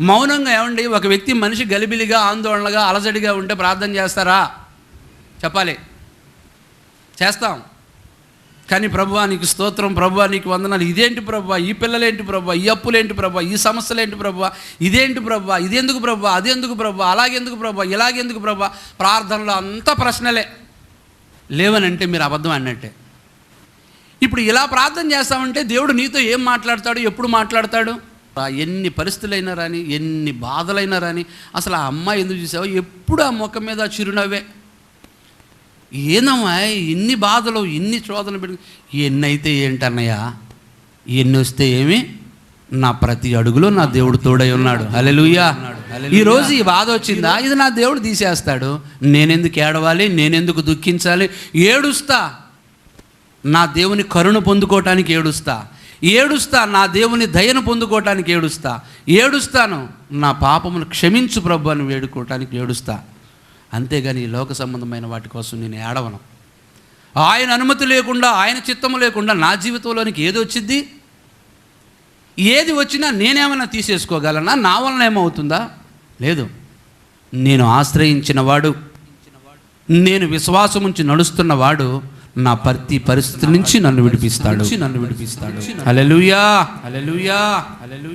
మౌనంగా ఏమండి? ఒక వ్యక్తి మనిషి గలిబిలిగా ఆందోళనగా అలజడిగా ఉంటే ప్రార్థన చేస్తారా? చెప్పాలి. చేస్తాం. కానీ ప్రభువా నీకు స్తోత్రం ప్రభువా నీకు వందనాలు. ఇదేంటి ప్రభువా? ఈ పిల్లలేంటి ప్రభువా? ఈ అప్పులేంటి ప్రభువా? ఈ సమస్యలేంటి ప్రభువా? ఇదేంటి ప్రభువా? ఇదెందుకు ప్రభువా? అదెందుకు ప్రభువా? అలాగెందుకు ప్రభువా? ఇలాగెందుకు ప్రభువా? ప్రార్థనలో అంతా ప్రశ్నలే. లేవనంటే మీరు అబద్ధం అన్నట్టే. ఇప్పుడు ఇలా ప్రార్థన చేస్తామంటే దేవుడు నీతో ఏం మాట్లాడతాడు? ఎప్పుడు మాట్లాడతాడు? ఎన్ని పరిస్థితులైనా రాని ఎన్ని బాధలైనా రాని అసలు ఆ అమ్మాయి ఎందుకు చూసావో? ఎప్పుడు ఆ ముఖం మీద చిరునవ్వే. ఏనమ్మా ఇన్ని బాధలు ఇన్ని శోధనలు పెట్టి ఎన్నైతే ఏంటన్నయ్యా ఎన్ని వస్తే ఏమి? నా ప్రతి అడుగులో నా దేవుడు తోడై ఉన్నాడు. అలెలుయ్యా ఈరోజు ఈ బాధ వచ్చిందా? ఇది నా దేవుడు తీసేస్తాడు. నేనెందుకు ఏడవాలి? నేనెందుకు దుఃఖించాలి? ఏడుస్తా. నా దేవుని కరుణ పొందుకోవటానికి ఏడుస్తా. ఏడుస్తా నా దేవుని దయను పొందుకోవటానికి ఏడుస్తా. ఏడుస్తాను నా పాపమును క్షమించు ప్రభు అని వేడుకోవటానికి ఏడుస్తా. అంతేగాని లోక సంబంధమైన వాటి కోసం నేను ఏడవను. ఆయన అనుమతి లేకుండా ఆయన చిత్తము లేకుండా నా జీవితంలోనికి ఏది వచ్చింది ఏది వచ్చినా నేనేమైనా తీసేసుకోగలనా? నా వలన ఏమవుతుందా? లేదు. నేను ఆశ్రయించిన వాడు నేను విశ్వాసం ఉంచి నడుస్తున్న వాడు నా ప్రతి పరిస్థితి నుంచి నన్ను విడిపిస్తాడు. నన్ను విడిపిస్తాడు. హల్లెలూయా. హల్లెలూయా. హల్లెలూయా.